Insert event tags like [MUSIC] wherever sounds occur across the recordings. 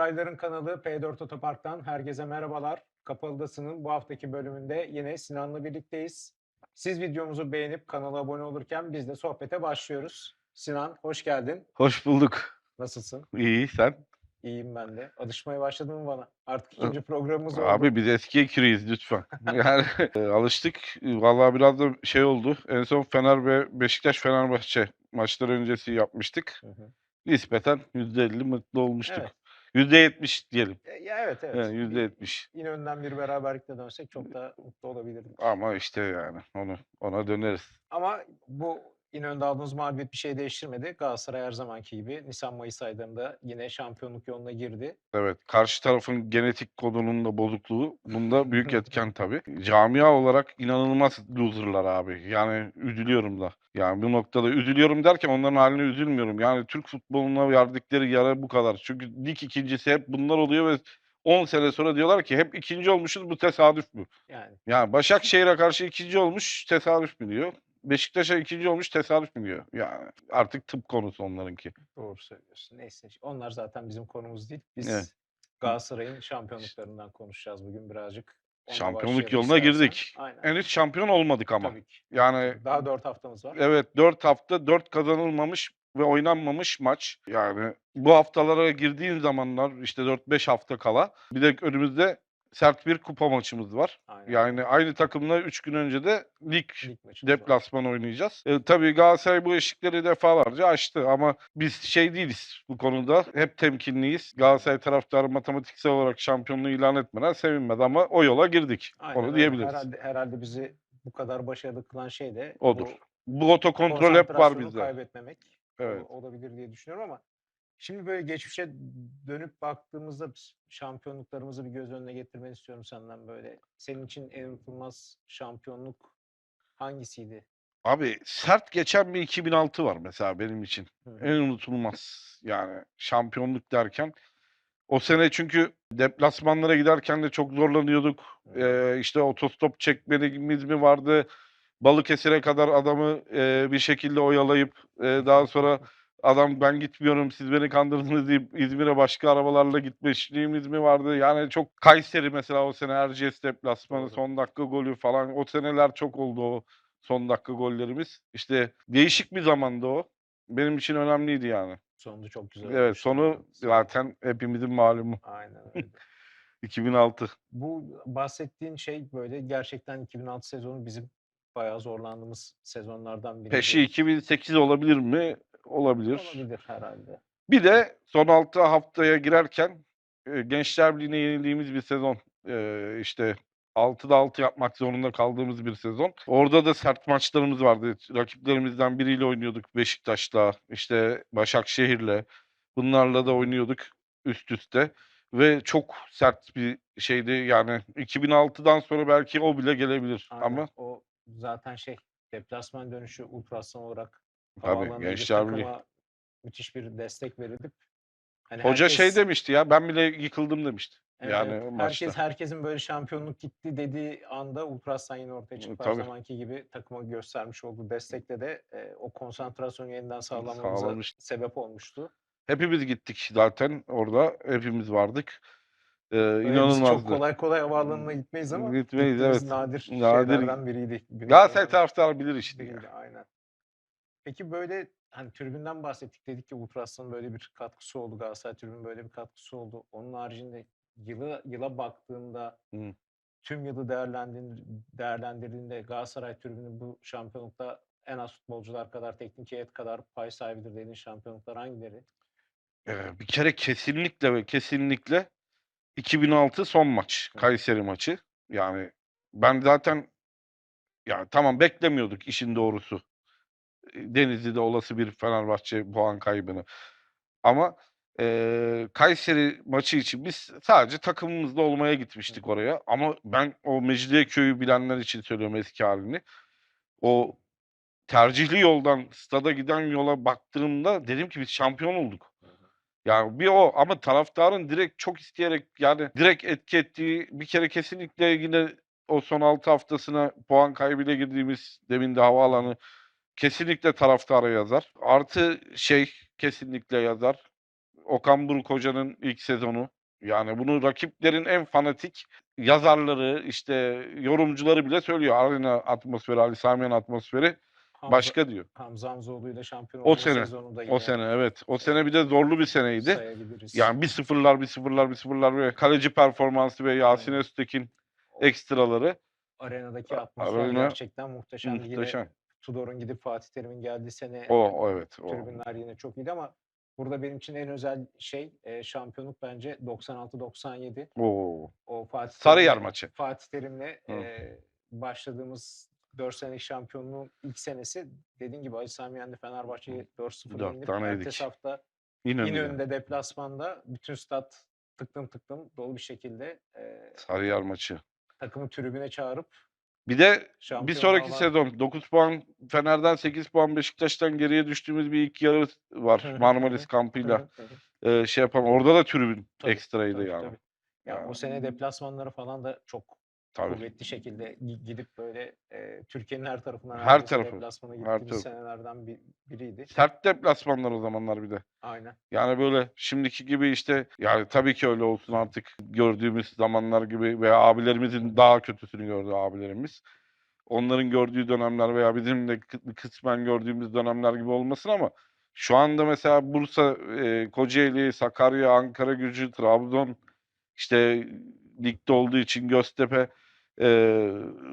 Sarayların kanalı P4 Otopark'tan herkese merhabalar. Kapalıdası'nın bu haftaki bölümünde yine Sinan'la birlikteyiz. Siz videomuzu beğenip kanala abone olurken biz de sohbete başlıyoruz. Sinan hoş geldin. Hoş bulduk. Nasılsın? İyi sen? İyiyim ben de. Alışmaya başladın mı bana? Artık ikinci programımız oldu. Abi biz eski ekiriyiz lütfen. [LAUGHS] Yani e, alıştık. Vallahi biraz da şey oldu. En son Fener ve Beşiktaş Fenerbahçe maçları öncesi yapmıştık. Hı hı. Nispeten %50 mutlu olmuştuk. Evet. %70 diyelim. E, Ya evet evet. Bir- %70. İnönü'nden bir beraberlikle dönsek çok daha mutlu olabilirdik. Ama işte yani onu ona döneriz. Ama bu İnönü'nde aldığımız mağlubiyet bir şey değiştirmedi. Galatasaray her zamanki gibi Nisan-Mayıs aylarında yine şampiyonluk yoluna girdi. Evet, karşı tarafın genetik kodunun da bozukluğu bunda büyük [LAUGHS] etken tabii. Camia olarak inanılmaz loserlar abi. Yani üzülüyorum da. Yani bu noktada üzülüyorum derken onların haline üzülmüyorum. Yani Türk futboluna verdikleri yara bu kadar. Çünkü lig ikincisi hep bunlar oluyor ve 10 sene sonra diyorlar ki hep ikinci olmuşuz bu tesadüf mü? Yani Yani Başakşehir'e karşı ikinci olmuş tesadüf mü diyor. Beşiktaş'a ikinci olmuş tesadüf mü diyor. Yani artık tıp konusu onlarınki. doğru söylüyorsun. Neyse onlar zaten bizim konumuz değil. Biz Evet. Galatasaray'ın şampiyonluklarından konuşacağız bugün birazcık. Şampiyonluk yoluna istersen. girdik. Aynen. Henüz şampiyon olmadık ama. Tabii ki. Yani Daha dört haftamız var. Evet 4 hafta 4 kazanılmamış ve oynanmamış maç. Yani bu haftalara girdiğin zamanlar işte 4-5 hafta kala bir de önümüzde sert bir kupa maçımız var. Aynen. Yani aynı takımla 3 gün önce de lig Lig var. deplasman oynayacağız. E, tabii Galatasaray bu eşikleri defalarca aştı ama biz şey değiliz bu konuda. Hep temkinliyiz. Galatasaray taraftarı matematiksel olarak şampiyonluğu ilan etmeden sevinmedi ama o yola girdik. Aynen Onu diyebiliriz. Herhalde, herhalde bizi bu kadar başarılı kılan şey de Odur. bu Bu otokontrol hep var bizde. kaybetmemek Evet. olabilir diye düşünüyorum ama şimdi böyle geçmişe dönüp baktığımızda şampiyonluklarımızı bir göz önüne getirmeni istiyorum senden böyle. Senin için en unutulmaz şampiyonluk hangisiydi? Abi sert geçen bir 2006 var mesela benim için. Hı. En unutulmaz. Yani şampiyonluk derken. O sene çünkü deplasmanlara giderken de çok zorlanıyorduk. Ee, işte otostop çekmemiz mi vardı? Balıkesir'e kadar adamı e, bir şekilde oyalayıp e, daha sonra adam ben gitmiyorum siz beni kandırdınız deyip İzmir'e başka arabalarla gitmişliğimiz mi vardı? Yani çok Kayseri mesela o sene Erciyes deplasmanı son dakika golü falan o seneler çok oldu o son dakika gollerimiz. İşte değişik bir zamandı o. Benim için önemliydi yani. Sonu çok güzel Evet sonu zaten hepimizin malumu. Aynen [LAUGHS] öyle. 2006. Bu bahsettiğin şey böyle gerçekten 2006 sezonu bizim bayağı zorlandığımız sezonlardan biri. Peşi 2008 olabilir mi? Olabilir. Olabilir herhalde. Bir de son 6 haftaya girerken e, Gençler Birliği'ne yenildiğimiz bir sezon. E, işte 6'da 6 yapmak zorunda kaldığımız bir sezon. Orada da sert maçlarımız vardı. Rakiplerimizden biriyle oynuyorduk Beşiktaş'la, işte Başakşehir'le. Bunlarla da oynuyorduk üst üste. Ve çok sert bir şeydi. Yani 2006'dan sonra belki o bile gelebilir. Aynen. Ama o zaten şey deplasman dönüşü ultrason olarak tabii havaalanındaki Gençler müthiş bir destek verilip hani Hoca şey herkes- demişti ya ben bile yıkıldım demişti. Evet, yani evet. maçta. herkes herkesin böyle şampiyonluk gitti dediği anda Ultrasan yine ortaya çıkıp her tabii. zamanki gibi takıma göstermiş olduğu destekle de e, o konsantrasyonu yeniden sağlamamıza Sağlamıştı. sebep olmuştu. Hepimiz gittik zaten orada. Hepimiz vardık. Ee, Öyle biz inanılmazdı. çok kolay kolay havaalanına gitmeyiz ama Gitmeyiz, gittiğimiz evet. nadir, Nadir. şeylerden biriydi. Galatasaray taraftarı bilir işte. ya. Biriydi, aynen. Peki böyle hani tribünden bahsettik dedik ki Ultras'ın böyle bir katkısı oldu. Galatasaray tribünün böyle bir katkısı oldu. Onun haricinde yıla yıla baktığında Hı. tüm yılı değerlendir, değerlendirdiğinde Galatasaray tribünü bu şampiyonlukta en az futbolcular kadar, teknik heyet kadar pay sahibidir dediğin şampiyonluklar hangileri? Ee, bir kere kesinlikle ve kesinlikle 2006 son maç. Hı. Kayseri maçı. Yani ben zaten ya tamam beklemiyorduk işin doğrusu. Denizli'de olası bir Fenerbahçe puan kaybını. Ama eee, Kayseri maçı için biz sadece takımımızla olmaya gitmiştik oraya. Ama ben o Mecidiyeköy'ü bilenler için söylüyorum eski halini. O tercihli yoldan stada giden yola baktığımda dedim ki biz şampiyon olduk. Yani bir o ama taraftarın direkt çok isteyerek yani direkt etki ettiği bir kere kesinlikle yine o son 6 haftasına puan kaybıyla girdiğimiz demin de havaalanı kesinlikle taraftara yazar. Artı şey kesinlikle yazar. Okan Buruk Hoca'nın ilk sezonu. Yani bunu rakiplerin en fanatik yazarları, işte yorumcuları bile söylüyor. Arena atmosferi, Ali Samiyen atmosferi Hamza, başka diyor. Hamza Hamzoğlu'yla şampiyon O sene, sezonu da O yine sene evet. O sene bir de zorlu bir seneydi. Yani bir sıfırlar, bir sıfırlar, bir sıfırlar ve kaleci performansı ve Yasin Aynen. Öztekin ekstraları arenadaki atmosfer arena gerçekten muhteşemdi. Yine Tutudor'un gidip Fatih Terim'in geldiği sene O, o evet. O. tribünler yine çok iyiydi ama burada benim için en özel şey e, şampiyonluk bence 96-97. Oo. O Fatih Sarıyer Terim'le- maçı. Fatih Terim'le e, başladığımız 4 senelik şampiyonluğun ilk senesi dediğin gibi Ali Sami Yendi Fenerbahçe'yi 4-0 Dört yenip ertesi hafta İnönü'de. İnönü'nde deplasmanda bütün stat tıklım tıklım dolu bir şekilde e, Sarıyer maçı. takımı tribüne çağırıp Bir de bir şampiyonluğa sonraki var- sezon 9 puan Fener'den 8 puan Beşiktaş'tan geriye düştüğümüz bir ilk yarı var. Marmaris kampıyla e, şey yapan. Orada da tribün Tabii, ekstraydı tabii, yani. tabii. Ya Yani o sene deplasmanları falan da çok tabii. kuvvetli şekilde gi- gidip böyle e, Türkiye'nin her tarafından Her tarafı, deplasmana her gittiğimiz tarafı. senelerden bir, biriydi. Sert deplasmanlar o zamanlar bir de. Aynen. Yani böyle şimdiki gibi işte yani tabii ki öyle olsun artık gördüğümüz zamanlar gibi veya abilerimizin daha kötüsünü gördü abilerimiz. Onların gördüğü dönemler veya bizim de kı- kısmen gördüğümüz dönemler gibi olmasın ama şu anda mesela Bursa, e, Kocaeli, Sakarya, Ankara Gücü, Trabzon işte ligde olduğu için Göztepe e,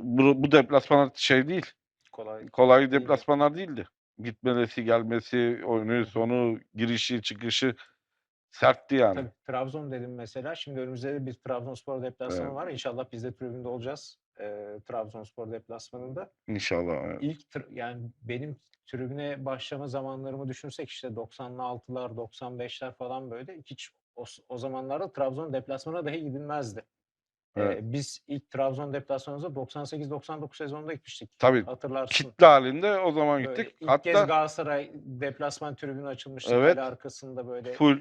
bu, bu deplasmanlar şey değil. Kolay. Kolay deplasmanlar değildi. Gitmesi, gelmesi, oyunu, sonu, girişi, çıkışı sertti yani. Tabii Trabzon dedim mesela. Şimdi önümüzde de bir Trabzonspor deplasmanı Evet. var. İnşallah biz de tribünde olacağız. E, Trabzonspor deplasmanında. İnşallah. evet. İlk yani benim tribüne başlama zamanlarımı düşünsek işte 96'lar, 95'ler falan böyle hiç o, o zamanlarda Trabzon deplasmana dahi gidilmezdi. Ee, Evet. biz ilk Trabzon deplasmanımıza 98-99 sezonunda gitmiştik. Tabii Hatırlarsın. kitle halinde o zaman Böyle gittik. ilk kez Hatta Galatasaray deplasman tribünü açılmıştı. Evet. Arkasında böyle full.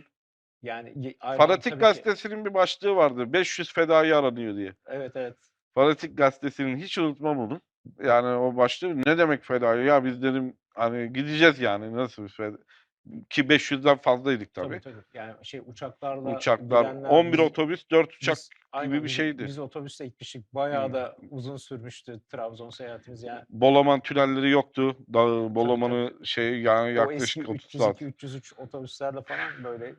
yani Fanatik tabii ki- gazetesinin bir başlığı vardı. 500 fedai aranıyor diye. Evet evet. Fanatik gazetesinin hiç unutmam onu. Yani o başlığı ne demek fedai? Ya biz dedim hani gideceğiz yani nasıl bir feda? Ki 500'den fazlaydık tabii. Tabii tabii. Yani şey uçaklarla Uçaklar, gidenler, 11 biz- otobüs, 4 uçak Biz, aynen, gibi bir biz- şeydi. Biz otobüste gitmiştik. Bayağı Hı. da uzun sürmüştü Trabzon seyahatimiz. Yani Bolaman tünelleri yoktu. Dağı, Bolaman'ı şey yani o yaklaşık eski 30 saat. 302-303 otobüslerle falan böyle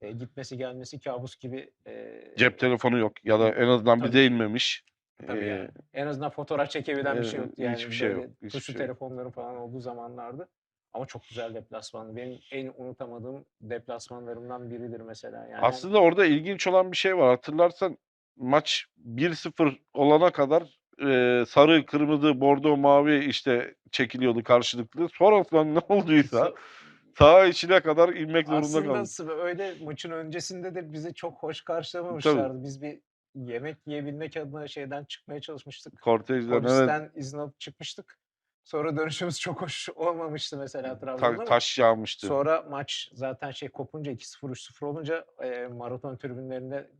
e, gitmesi gelmesi kabus gibi. E, Cep telefonu yok ya da en azından Tabii. bize inmemiş. tabii Ee, yani. En azından fotoğraf çekebilen bir şey e, yoktu. Yani hiçbir şey böyle yok, hiçbir tuşlu şey yok. telefonların falan olduğu zamanlardı. Ama çok güzel deplasmandı. Benim en unutamadığım deplasmanlarımdan biridir mesela. Yani Aslında orada ilginç olan bir şey var. Hatırlarsan maç 1-0 olana kadar e, sarı, kırmızı, bordo, mavi işte çekiliyordu karşılıklı. Sonrasında [LAUGHS] ne olduysa saha içine kadar inmek zorunda Aslında kaldık. s- öyle maçın öncesinde de bizi çok hoş karşılamamışlardı. Biz bir yemek yiyebilmek adına şeyden çıkmaya çalışmıştık. Kortejden evet Polisten izin alıp çıkmıştık. Sonra dönüşümüz çok hoş olmamıştı mesela Trabzon'da ta- ama taş yağmıştı. sonra maç zaten şey kopunca 2-0 3-0 olunca e, maraton tribünlerinde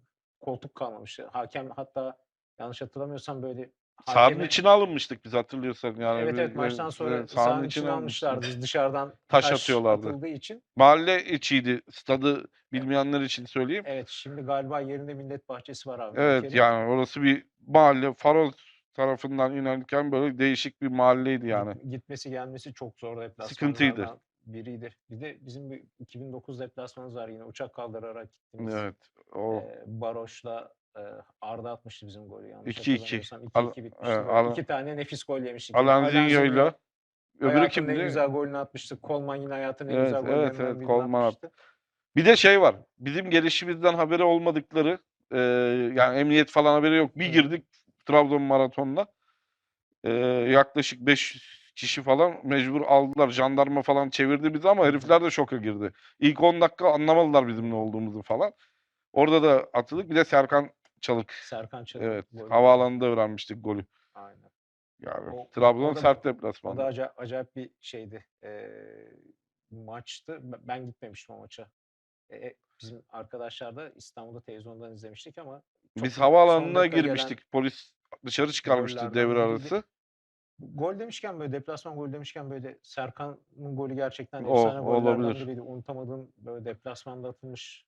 koltuk kalmamıştı. Hakem hatta yanlış hatırlamıyorsam böyle Sahanın hakeme- içine alınmıştık biz hatırlıyorsan. Yani evet evet bir- maçtan sonra evet, sahanın içine almışlardı. Dışarıdan Taş atıyorlardı. atıldığı için. Mahalle içiydi. Stadı bilmeyenler için söyleyeyim. Evet şimdi galiba yerinde millet bahçesi var abi. Evet Ülkenin. yani orası bir mahalle. Faroz tarafından inerken böyle değişik bir mahalleydi yani. Gitmesi gelmesi çok zor Sıkıntıydı. deplasmanlardan biriydi. Bir de bizim bir 2009 deplasmanımız var yine uçak kaldırarak gittiğimiz. Evet. O Ee, Baroş'la e, Arda atmıştı bizim golü yanlış 2-2. hatırlamıyorsam. 2-2 Al- bitmişti. Al- İki tane nefis gol yemiştik. Alanzinho'yla öbürü hayatının en kimdi? güzel golünü atmıştı. Kolman yine hayatının en Evet, güzel evet, gollerinden evet, birini Coleman atmıştı. Bir de şey var. Bizim gelişimizden haberi olmadıkları e, yani emniyet falan haberi yok. Bir Hı. girdik Trabzon maratonla. E, yaklaşık 500 kişi falan mecbur aldılar. Jandarma falan çevirdi bizi ama herifler de şoka girdi. İlk 10 dakika anlamadılar bizim ne olduğumuzu falan. Orada da atıldık. Bir de Serkan Çalık. Serkan Çalık Evet. golü. Havaalanında öğrenmiştik golü. Aynen. Yani O- Trabzon o da- sert O da deplasman. aca- acayip bir şeydi. Ee, maçtı. Ben- Ben gitmemiştim o maça. Ee, bizim arkadaşlar da İstanbul'da televizyondan izlemiştik ama çok Biz havaalanına dakika gelen girmiştik. Polis dışarı çıkarmıştı devre arası. Gol demişken böyle deplasman golü demişken böyle Serkan'ın golü gerçekten O- efsane gollerden olabilir. biriydi. Unutamadığım böyle deplasmanda atılmış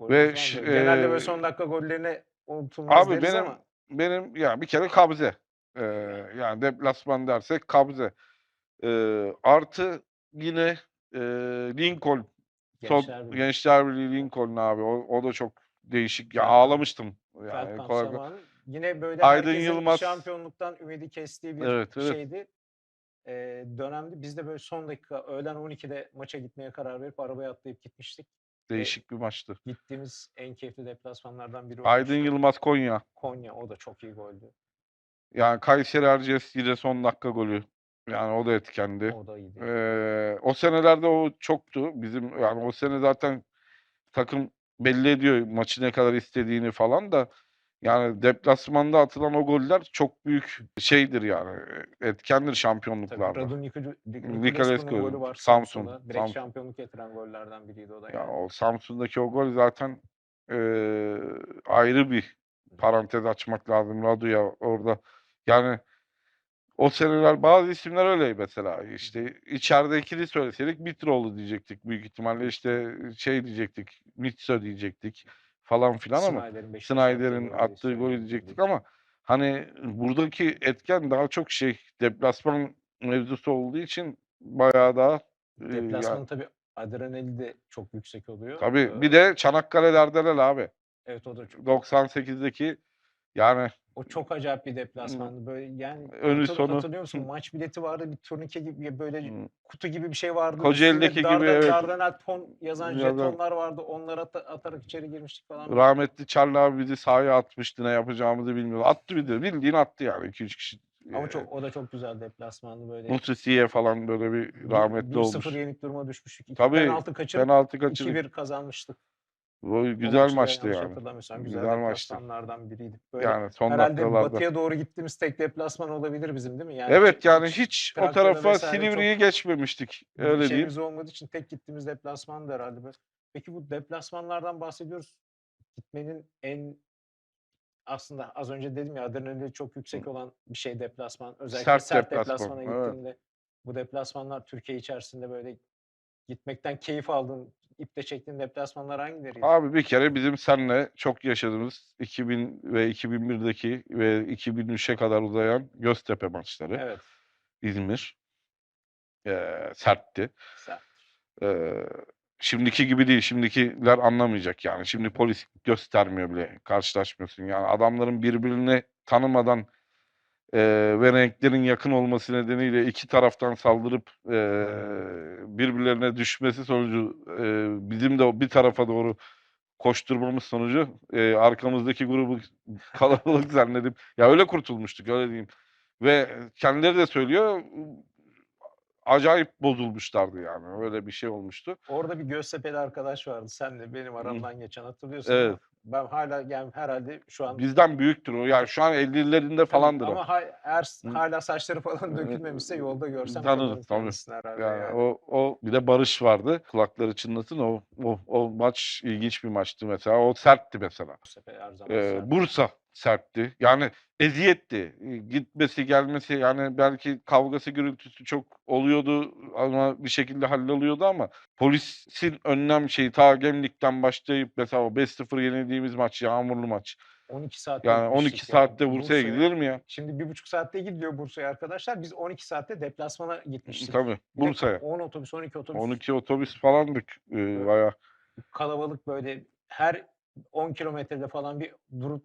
Ve ş-. Genelde böyle son dakika gollerine unutulmaz Abi deriz benim ama benim ya bir kere kabze. Ee, yani deplasman dersek kabze. Ee, artı yine e, Lincoln Gençler Birliği. Gençler Birliği Lincoln abi o, o da çok değişik. Ya ağlamıştım. Yani Feldkamp kolay kolay- zamanı yine böyle Aydın herkesin Yılmaz. şampiyonluktan ümidi kestiği bir Evet, evet. şeydi. Eee, dönemdi. Biz de böyle son dakika öğlen 12'de maça gitmeye karar verip arabaya atlayıp gitmiştik. Değişik bir maçtı. Gittiğimiz en keyifli deplasmanlardan biri Aydın olmuştu. Yılmaz Konya. Konya o da çok iyi goldü. Yani Kayseri Erciyes yine son dakika golü. Yani o da etkendi. O da iyiydi. Ee, o senelerde o çoktu. Bizim yani o sene zaten takım belli ediyor maçı ne kadar istediğini falan da yani deplasmanda atılan o goller çok büyük şeydir yani. Etkendir Tabii şampiyonluklarda. Radu Nicu- Niculescu'nun Niculescu, golü var Samsun, Samsun'da. Direkt Samsun. şampiyonluk getiren gollerden biriydi o da Ya yani. o Samsun'daki o gol zaten eee, ayrı bir parantez açmak lazım Radu'ya orada. Yani o seneler bazı isimler öyle mesela işte içeridekini söyleseydik Mitroğlu diyecektik büyük ihtimalle işte şey diyecektik Mitso diyecektik falan filan ama Snyder'in attığı golü diyecektik ama hani buradaki etken daha çok şey deplasman mevzusu olduğu için bayağı daha eee, ya Deplasmanın tabii adrenali de çok yüksek oluyor. tabii bir Eee, de Çanakkale Derdelel abi. evet o da çok 98'deki yani o çok acayip bir deplasmandı. Böyle yani önü hatır- sonu hatırlıyor musun? Maç bileti vardı bir turnike gibi böyle kutu gibi bir şey vardı. Kocaeli'deki Üstünde gibi, evet. Dardanel ton yazan Yazan- jetonlar vardı. Onları ata- atarak içeri girmiştik falan. rahmetli Charlie abi bizi sahaya atmıştı ne yapacağımızı bilmiyordu. Attı bir de bildiğin attı yani 2-3 kişi. Ama çok o da çok güzel deplasmandı böyle. Musisi'ye falan böyle bir rahmetli 1-0 olmuş. yenik duruma düşmüştük. İki Tabii, penaltı kaçırıp Penaltı kaçırıp 2-1 kazanmıştık. O güzel maçta maçtı yani. hatırlamıyorsam güzel, Güzel maçtı. biriydi. Böyle Yani son herhalde dakikalarda. batıya doğru gittiğimiz tek deplasman olabilir bizim değil mi? Yani Evet yani hiç o tarafa Silivri'yi geçmemiştik. Öyle diyeyim. şeyimiz olmadığı için tek gittiğimiz deplasmandı herhalde. Böyle. Peki bu deplasmanlardan bahsediyoruz. Gitmenin en aslında az önce dedim ya adrenali çok yüksek olan bir şey deplasman. Özellikle Sert sert, deplasman, deplasmana evet. gittiğinde bu deplasmanlar Türkiye içerisinde böyle gitmekten keyif aldığın, iple çektiğin deplasmanlar hangileriydi? Abi bir kere bizim seninle çok yaşadığımız 2000 ve 2001'deki ve 2003'e kadar uzayan Göztepe maçları. Evet. İzmir. Eee, sertti. Sert. Eee, şimdiki gibi değil. Şimdikiler anlamayacak yani. Şimdi polis göstermiyor bile. Karşılaşmıyorsun. Yani adamların birbirini tanımadan eee, ve renklerin yakın olması nedeniyle iki taraftan saldırıp eee, birbirlerine düşmesi sonucu eee, bizim de bir tarafa doğru koşturmamız sonucu eee, arkamızdaki grubu [LAUGHS] kalabalık zannedip ya öyle kurtulmuştuk öyle diyeyim. Ve kendileri de söylüyor acayip bozulmuşlardı yani. Öyle bir şey olmuştu. Orada bir Göztepe'li arkadaş vardı. Sen de benim aramdan geçen hatırlıyorsun Evet. ben hala yani herhalde şu an Bizden büyüktür o. Yani şu an 50'lerinde Tabii falandır o. ama ha- eğer s- Hı. hala saçları falan dökülmemişse yolda görsem tanırım tabii. herhalde Yani yani. o o bir de Barış vardı. Kulakları çınlasın. O o o maç ilginç bir maçtı mesela. O sertti mesela. Göztepe her zaman Ee, sert. Bursa sertti. Yani eziyetti. Gitmesi, gelmesi yani belki kavgası, gürültüsü çok oluyordu ama bir şekilde halloluyordu ama polisin önlem şeyi ta Gemlik'ten başlayıp mesela o 5-0 yenildiğimiz maç, yağmurlu maç. 12 saatte Yani 12 gitmiştik yani saatte Bursa'ya gidilir mi ya? Şimdi bir buçuk saatte gidiliyor Bursa'ya arkadaşlar. Biz 12 saatte deplasmana gitmiştik. Tabii Bursa'ya. 10 otobüs, 12 otobüs 12 otobüs falandık. Evet. bayağı. kalabalık böyle her 10 kilometrede falan bir durup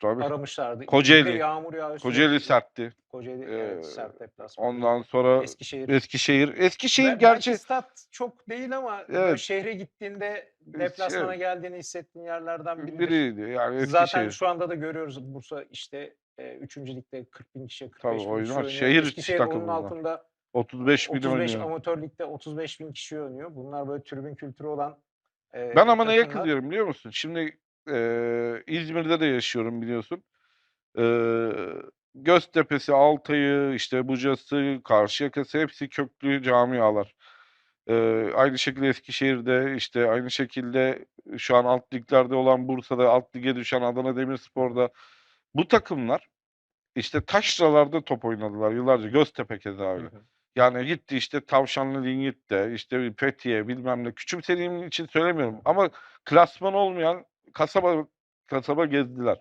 Tabii. aramışlardı. Kocaeli. yağmur yağıyor Kocaeli sertti. Kocaeli Ee, evet, sert deplasman. Ondan sonra Eskişehir. Eskişehir. Eskişehir Be- gerçi stat çok değil ama Evet. şehre gittiğinde deplasmana evet. geldiğini hissettiğin yerlerden biridir. biriydi. Yani Zaten Eskişehir. şu anda da görüyoruz Bursa işte e, 3. ligde 40 bin kişiye 45 Tabii bin kişi oynuyor. Şehir Eskişehir onun altında 35 bin 35 oynuyor. amatör ligde 35 bin kişi oynuyor. Bunlar böyle tribün kültürü olan e, Ben ama neye kızıyorum biliyor musun? Şimdi eee, İzmir'de de yaşıyorum biliyorsun. Eee Göztepe'si, Altay'ı, işte Buca'sı, Karşıyaka'sı hepsi köklü camialar. Eee, aynı şekilde Eskişehir'de işte aynı şekilde şu an alt liglerde olan Bursa'da alt lige düşen Adana Demirspor'da bu takımlar işte taşralarda top oynadılar yıllarca. Göztepe keza öyle. Hı hı. Yani gitti işte Tavşanlı Linyit'te, işte Fethiye bilmem ne. Küçümsediğim için söylemiyorum ama klasman olmayan kasaba kasaba gezdiler.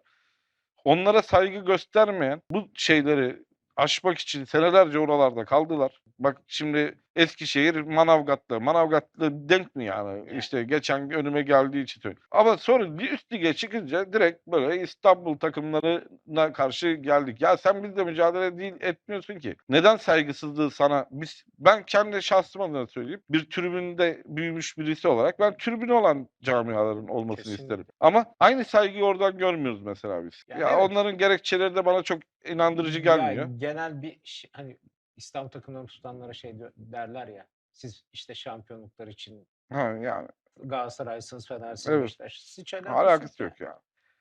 Onlara saygı göstermeyen bu şeyleri aşmak için senelerce oralarda kaldılar. Bak şimdi Eskişehir Manavgat'ta. Manavgat'ta denk mi yani? Yani. İşte geçen önüme geldiği için söylüyorum. Ama sonra bir üst lige çıkınca direkt böyle İstanbul takımlarına karşı geldik. Ya sen bizle mücadele değil etmiyorsun ki. Neden saygısızlığı sana biz ben kendi şahsım adına söyleyeyim. Bir tribünde büyümüş birisi olarak ben tribünü olan camiaların olmasını Kesinlikle. isterim. Ama aynı saygıyı oradan görmüyoruz mesela biz. Yani ya evet. onların gerekçeleri de bana çok inandırıcı gelmiyor. genel bir hani İslam takımlarını tutanlara şey derler ya. Siz işte şampiyonluklar için Ha yani Galatasaray'sınız, Fener'siniz, Evet. Beşiktaş'sınız. Hiç alakası, alakası yok. yok ya.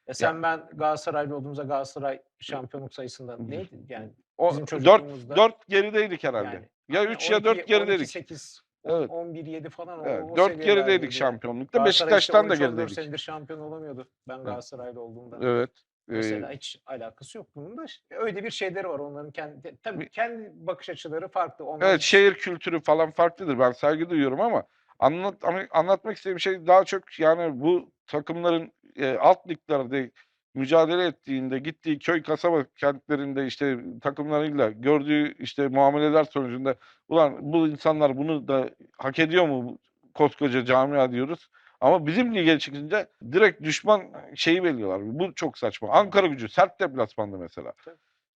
Ya sen ben Galatasaraylı olduğumuzda Galatasaray şampiyonluk sayısında neydi? Yani O Bizim 4 çocukluğumuzda- 4 gerideydik herhalde. yani ya aynen 3 ya 4 12, gerideydik. 12, 8, Evet. 11, 7 falan o, Evet, o 4 seviyelerdeydi. gerideydik şampiyonlukta. Galatasaray işte Beşiktaş'tan da 13-14 gerideydik. senedir şampiyon olamıyordu. Ben Galatasaraylı olduğumda. Evet. Ee, Mesela hiç alakası yok bunun da. Öyle bir şeyleri var onların kendi tabii kendi bakış açıları farklı. Onlar evet şehir kültürü falan farklıdır. Ben saygı duyuyorum ama anlat ama anlatmak istediğim şey daha çok yani bu takımların e, alt liglerde mücadele ettiğinde gittiği köy kasaba kentlerinde işte takımlarıyla gördüğü işte muameleler sonucunda ulan bu insanlar bunu da hak ediyor mu koskoca camia diyoruz. Ama bizim lige çıkınca direkt düşman şeyi belirliyorlar. Bu çok saçma. Ankara gücü sert deplasmandı mesela.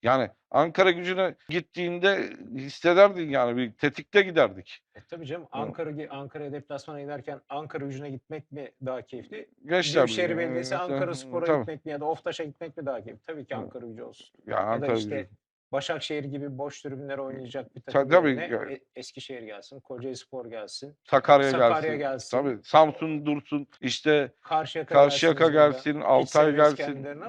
Yani Ankara gücüne gittiğinde hissederdin yani bir tetikte giderdik. E, tabii canım Ankara Ankara'ya deplasmana giderken Ankara gücüne gitmek mi daha keyifli? Gençler Büyükşehir Belediyesi Ankara Spor'a Tabii. gitmek mi ya da Oftaş'a gitmek mi daha keyifli? Tabii ki. Ankara gücü olsun. Ya Ya da Ankara işte gücü. Başakşehir gibi boş tribünlere oynayacak bir Ta- takım tabii yerine. E- Eskişehir gelsin, Kocaelispor gelsin, Sakarya, Sakarya gelsin. gelsin. Tabii Samsun dursun. işte Karşıyaka, Karşıyaka gelsin, Hiç Altay gelsin.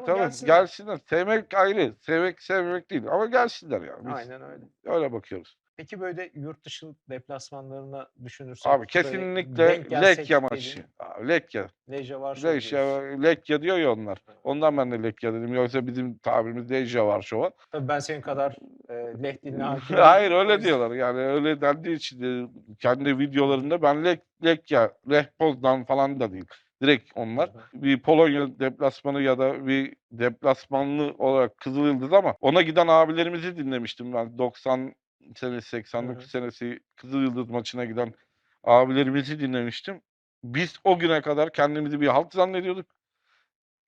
Tabii gelsinler. gelsinler. Sevmek ayrı. Sevmek sevmek değil ama gelsinler yani. Biz Aynen öyle. öyle bakıyoruz. Peki böyle yurt dışı deplasmanlarına düşünürsek Abi kesinlikle Lekya maçı. Abi, Lekya. Lejje Varşova diyorsun. Lekya diyor ya onlar. Ondan ben de Lekya dedim. Yoksa bizim tabirimiz Lejya Varşova. Tabii ben senin kadar e, Leh diline hakim Hayır öyle diyorlar. Yani öyle dendiği için kendi videolarında ben Lek, Lekya, Lech Poznan falan da değil. Direkt onlar. Bir Polonya deplasmanı ya da bir deplasmanlı olarak Kızılyıldız ama ona giden abilerimizi dinlemiştim ben. 90 senesi, 89 Hı hı. senesi Kızılyıldız maçına giden abilerimizi dinlemiştim. Biz o güne kadar kendimizi bir halk zannediyorduk.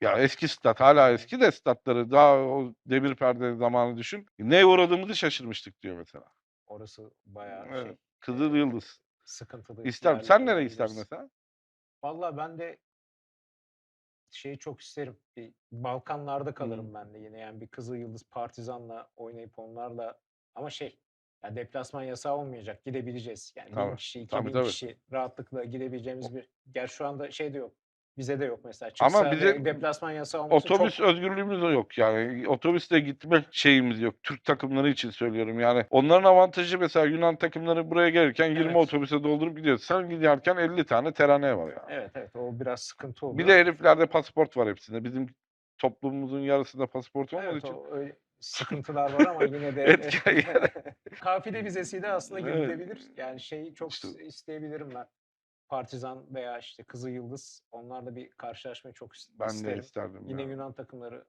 Ya eski stat, hala eski de statları daha o demir perde zamanı düşün. Neye uğradığımızı şaşırmıştık diyor mesela. Orası bayağı şey Evet. Kızıl Yıldız. sıkıntılı. İster. Sen nereye ister mesela? Vallahi ben de şeyi çok isterim. Bir Balkanlarda kalırım Hı. ben de yine. Yani bir Kızıl Yıldız Partizan'la oynayıp onlarla ama şey ya deplasman yasağı olmayacak. Gidebileceğiz. Yani Tabii, kişi, iki tabii, bin tabii. kişi rahatlıkla gidebileceğimiz bir. Gerçi şu anda şey de yok. Bize de yok mesela. Ama Çıksa bize ve deplasman yasağı olması Otobüs çok özgürlüğümüz de yok yani. Otobüste gitmek şeyimiz yok. Türk takımları için söylüyorum yani. Onların avantajı mesela Yunan takımları buraya gelirken 20 Evet. otobüse doldurup gidiyor. Sen giderken 50 tane terane var ya. Evet evet o biraz sıkıntı oluyor. Bir de heriflerde pasaport var hepsinde. Bizim toplumumuzun yarısında pasaport olmadığı Evet, için. o öyle sıkıntılar var ama yine de [LAUGHS] yani. [LAUGHS] kafile vizesiyle aslında Evet. gidilebilir. Yani şeyi çok İşte- is- isteyebilirim ben. Partizan veya işte Kızıl Yıldız onlarla bir karşılaşmayı çok is- Ben de isterim. isterdim. Yine ya. Yunan takımları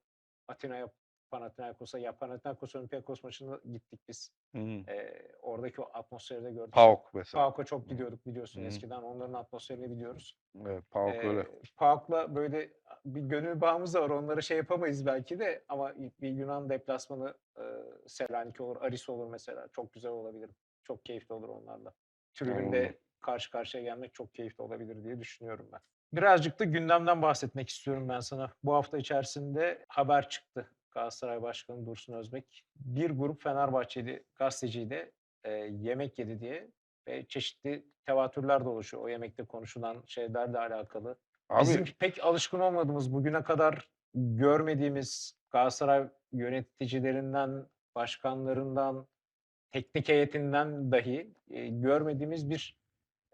Atina'ya Panathinaikos'a ya Panathinaikos Olympiakos maçına gittik biz. Hı. Ee, oradaki o atmosferi de gördük. PAOK mesela. PAOK'a çok gidiyorduk biliyorsun Hı. eskiden. Onların atmosferini biliyoruz. Evet, PAOK Ee, öyle. PAOK'la böyle bir gönül bağımız da var. Onlara şey yapamayız belki de ama bir Yunan deplasmanı e, Selanik olur, Aris olur mesela. Çok güzel olabilir. Çok keyifli olur onlarla. Tribünde karşı karşıya gelmek çok keyifli olabilir diye düşünüyorum ben. Birazcık da gündemden bahsetmek istiyorum ben sana. Bu hafta içerisinde haber çıktı. Galatasaray Başkanı Dursun Özbek bir grup Fenerbahçeli gazeteciyle e, yemek yedi diye ve çeşitli tevatürler de oluşuyor. O yemekte konuşulan şeylerle alakalı. Abi Bizim pek alışkın olmadığımız, bugüne kadar görmediğimiz Galatasaray yöneticilerinden, başkanlarından, teknik heyetinden dahi e, görmediğimiz bir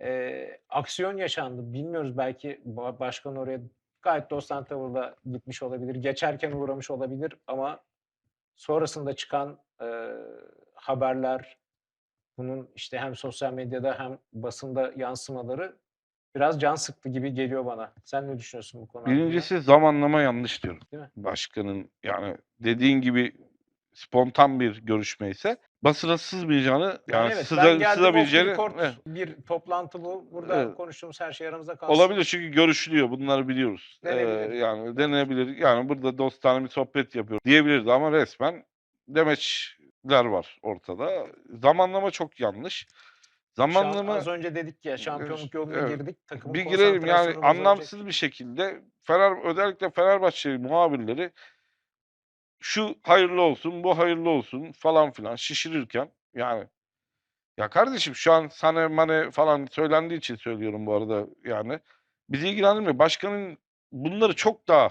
e, aksiyon yaşandı. Bilmiyoruz belki ba- başkan oraya gayet dostane tavırla gitmiş olabilir. Geçerken uğramış olabilir ama sonrasında çıkan e, haberler, bunun işte hem sosyal medyada hem basında yansımaları biraz can sıktı gibi geliyor bana. Sen ne düşünüyorsun bu konu hakkında? Birincisi zamanlama yanlış diyorum. Değil mi? Başkanın yani dediğin gibi spontan bir görüşme ise basına sızmayacağını yani, Yani evet sıza- sızabileceğini evet, bir toplantı bu. Burada Evet. konuştuğumuz her şey aramızda kalsın. olabilir çünkü görüşülüyor bunları biliyoruz. Ee, Denebilir. yani denenebilir. Yani burada dostane bir sohbet yapıyor diyebilirdi ama resmen demeçler var ortada. Zamanlama çok yanlış. Zamanlama az önce dedik ya şampiyonluk yoluna evet. girdik. Takımın bir girelim yani anlamsız bir şekilde Fener özellikle Fenerbahçe muhabirleri şu hayırlı olsun, bu hayırlı olsun falan filan şişirirken yani ya kardeşim şu an Sane Mane falan söylendiği için söylüyorum bu arada yani. Bizi ilgilendirmiyor. Başkanın bunları çok daha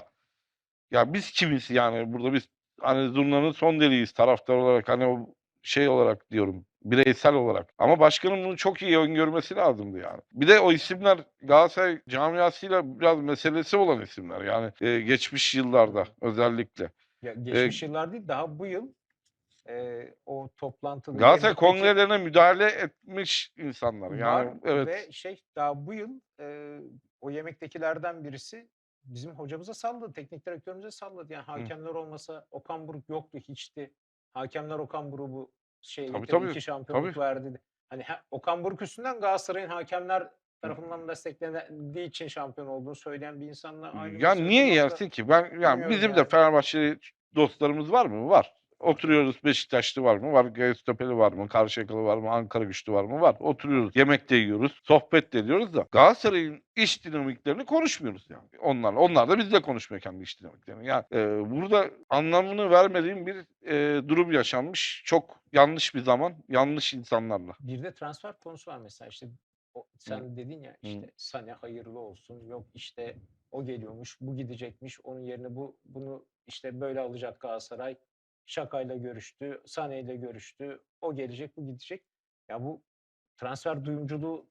ya biz kimiz yani burada biz hani zurnanın son deliğiyiz taraftar olarak hani o şey olarak diyorum bireysel olarak. Ama başkanın bunu çok iyi öngörmesi lazımdı yani. Bir de o isimler Galatasaray camiasıyla biraz meselesi olan isimler. Yani e, geçmiş yıllarda özellikle. Ya geçmiş yıllar değil daha bu yıl e, o toplantıda Galatasaray kongrelerine müdahale etmiş insanlar. Yani var evet. ve şey daha bu yıl e, o yemektekilerden birisi bizim hocamıza salladı, teknik direktörümüze salladı. Yani hakemler olmasa Okan Buruk yoktu hiçti. Hakemler Okan Buruk'u bu şey Tabii, tabii, iki şampiyonluk tabii. verdi. Hani ha- Okan Buruk üstünden Galatasaray'ın hakemler tarafından desteklendiği için şampiyon olduğunu söyleyen bir insanla aynı Ya niye yersin ki? Ben yani bizim de yani. Fenerbahçeli dostlarımız var mı? Var. Oturuyoruz Beşiktaşlı var mı? Var. Göztepe'li var mı? Karşıyakalı var mı? Ankara güçlü var mı? Var. Oturuyoruz. Yemek de yiyoruz. Sohbet de ediyoruz da Galatasaray'ın iş dinamiklerini konuşmuyoruz yani. Onlar, onlar da bizle konuşmuyor kendi iş dinamiklerini. Yani e, burada anlamını vermediğim bir e, durum yaşanmış. Çok yanlış bir zaman, yanlış insanlarla. Bir de transfer konusu var mesela işte o, sen dedin ya işte Sane hayırlı olsun yok işte o geliyormuş bu gidecekmiş onun yerine bu bunu işte böyle alacak Galatasaray Şakayla görüştü Sane ile görüştü o gelecek bu gidecek. Ya bu transfer duyumculuğu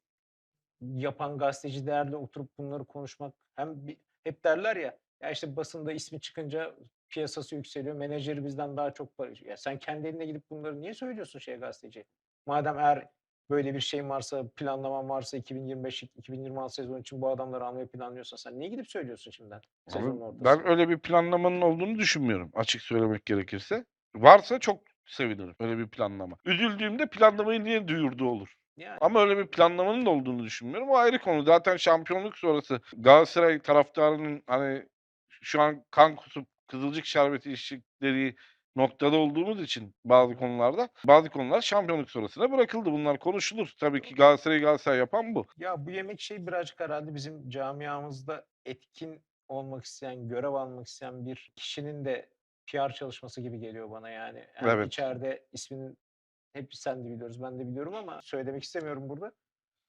yapan gazetecilerle oturup bunları konuşmak hem bir, hep derler ya ya işte basında ismi çıkınca piyasası yükseliyor menajeri bizden daha çok para ya sen kendi eline gidip bunları niye söylüyorsun şey gazeteci? Madem eğer böyle bir şeyin varsa, planlaman varsa 2025-2026 sezon için bu adamları almayı planlıyorsan sen niye gidip söylüyorsun şimdiden sezonun ortasında? ben öyle bir planlamanın olduğunu düşünmüyorum açık söylemek gerekirse. Varsa çok sevinirim öyle bir planlama. Üzüldüğümde planlamayı niye duyurdu olur. Yani Ama öyle bir planlamanın da olduğunu düşünmüyorum. O ayrı konu. Zaten şampiyonluk sonrası Galatasaray taraftarının hani şu an kan kusup kızılcık şerbeti içtikleri noktada olduğumuz için bazı konularda bazı konular şampiyonluk sonrasına bırakıldı. Bunlar konuşulur. Tabii ki Galatasaray'ı Galatasaray yapan bu. ya bu yemek şey birazcık herhalde bizim camiamızda etkin olmak isteyen, görev almak isteyen bir kişinin de PR çalışması gibi geliyor bana yani. yani Evet. içeride isminin hep sen de biliyoruz, ben de biliyorum ama söylemek istemiyorum burada.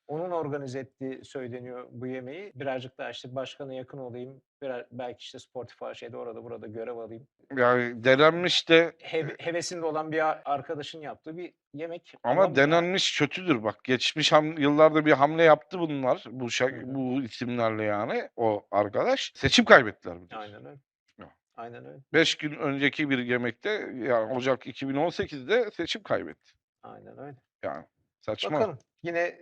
Onun organize ettiği söyleniyor bu yemeği. Birazcık daha işte başkana yakın olayım. Biraz, belki işte Spotify şeyde orada burada görev alayım. Yani denenmiş de Heve- hevesinde olan bir arkadaşın yaptığı bir yemek. Ama denenmiş kötüdür bak. Geçmiş ham- yıllarda bir hamle yaptı bunlar. Bu Hı şa- hı. bu isimlerle yani o arkadaş. Seçim kaybettiler biliyorsun. Aynen öyle. Ya. Aynen öyle. 5 gün önceki bir yemekte yani Ocak 2018'de seçim kaybetti. Aynen öyle. Yani saçma. Bakalım. Yine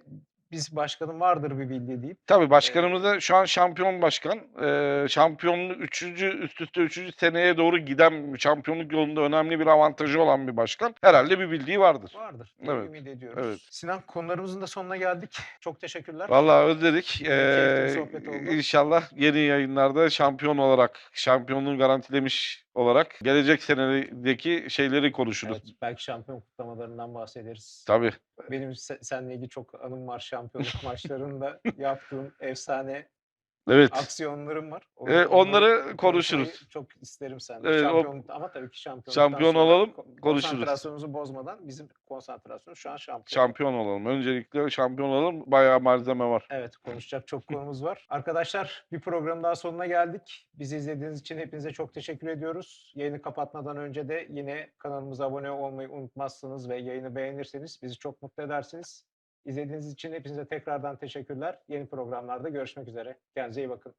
biz başkanın vardır bir bildiği deyip Tabii başkanımız da şu an şampiyon başkan. Ee, şampiyonluk 3. üst üste 3. seneye doğru giden şampiyonluk yolunda önemli bir avantajı olan bir başkan. Herhalde bir bildiği vardır. vardır Evet, ümit ediyoruz. evet. Sinan konularımızın da sonuna geldik. [LAUGHS] Çok teşekkürler. Vallahi özledik. keyifli bir Ee, sohbet oldu. inşallah yeni yayınlarda şampiyon olarak, şampiyonluğu garantilemiş olarak gelecek senedeki şeyleri konuşuruz. Evet, belki şampiyon kutlamalarından bahsederiz. Tabii. Benim se- seninle ilgili çok anım var şampiyonluk [LAUGHS] maçlarında yaptığım efsane Evet. aksiyonlarım var. O- Evet, onları konuşmayı konuşuruz. Çok isterim seninle. Evet, o- Şampiyonluk, ama tabii ki şampiyonluktan Şampiyon sonra olalım, ko- konuşuruz. Konsantrasyonumuzu bozmadan bizim konsantrasyonumuz şu an şampiyon. Şampiyon olalım. Öncelikle şampiyon olalım. Bayağı malzeme var. Evet konuşacak çok konumuz var. [LAUGHS] Arkadaşlar bir program daha sonuna geldik. Bizi izlediğiniz için hepinize çok teşekkür ediyoruz. Yayını kapatmadan önce de yine kanalımıza abone olmayı unutmazsınız ve yayını beğenirseniz bizi çok mutlu edersiniz. İzlediğiniz için hepinize tekrardan teşekkürler. Yeni programlarda görüşmek üzere. Kendinize iyi bakın.